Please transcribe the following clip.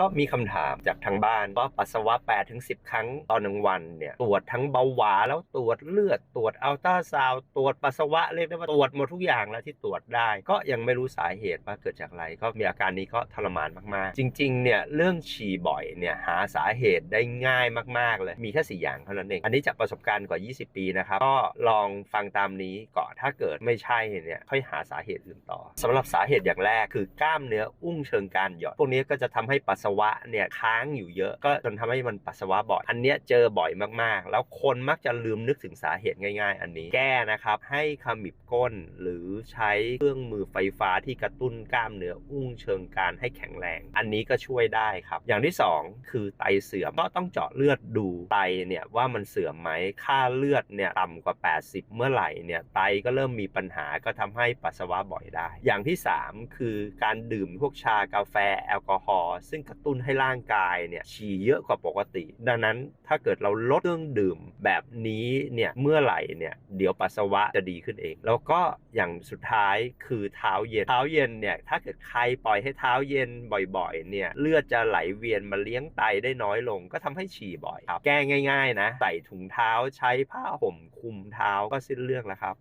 ก็มีคำถามจากทางบ้านว่าปัสสาวะ8ถึง10 ครั้งต่อหนึ่งวันเนี่ยตรวจทั้งเบาหวานแล้วตรวจเลือดตรวจอัลตราซาวด์ตรวจปัสสาวะเรียกได้ว่าตรวจหมดทุกอย่างแล้วที่ตรวจได้ ก็ยังไม่รู้สาเหตุว่าเกิดจากอะไร ก็มีอาการนี้ก็ทรมานมากๆ จริงๆเนี่ยเรื่องฉี่บ่อยเนี่ยหาสาเหตุได้ง่ายมากๆเลยมีแค่สี่อย่างเท่านั้นเองอันนี้จากประสบการณ์กว่า 20 ปีนะครับก็ลองฟังตามนี้ก่อน ถ้าเกิดไม่ใช่เนี่ยค่อยหาสาเหตุอื่นต่อสำหรับสาเหตุอย่างแรกคือกล้ามเนื้ออุ้งเชิงกรานหย่อนพวกนี้ก็จะทำให้ปัสสาวะเนี่ยค้างอยู่เยอะ ก็จนทำให้มันปัสสาวะบ่อยอันเนี้ยเจอบ่อยมากๆ แล้วคนมักจะลืมนึกถึงสาเหตุง่าย ๆ อันนี้แก้นะครับให้ขมิบก้นหรือใช้เครื่องมือไฟฟ้าที่กระตุ้นกล้ามเนื้ออุ้งเชิงกรานให้แข็งแรง อันนี้ก็ช่วยได้ครับ อย่างที่สองคือไตเสื่อมก็ต้องเจาะเลือดดูไตเนี่ยว่ามันเสื่อมไหมค่าเลือดเนี่ยต่ำกว่า 80 เมื่อไหร่เนี่ยไตก็เริ่มมีปัญหาก็ทำให้ปัสสาวะบ่อยได้ อย่างที่สามคือการดื่มพวกชากาแฟแอลกอฮอล์ซึ่งกระตุ้นให้ร่างกายเนี่ยฉี่เยอะกว่าปกติ ดังนั้นถ้าเกิดเราลดเครื่องดื่มแบบนี้เนี่ยเมื่อไหร่เนี่ยเดี๋ยวปัสสาวะจะดีขึ้นเอง แล้วก็อย่างสุดท้ายคือเท้าเย็นเท้าเย็นเนี่ยถ้าเกิดใครปล่อยให้เท้าเย็นบ่อยๆเนี่ยเลือดจะไหลเวียนมาเลี้ยงไตได้น้อยลง ก็ทำให้ฉี่บ่อยครับแก้ง่าย ๆ นะ ใส่ถุงเท้าใช้ผ้าห่มคุมเท้าก็สิ้นเรื่องแล้วครับ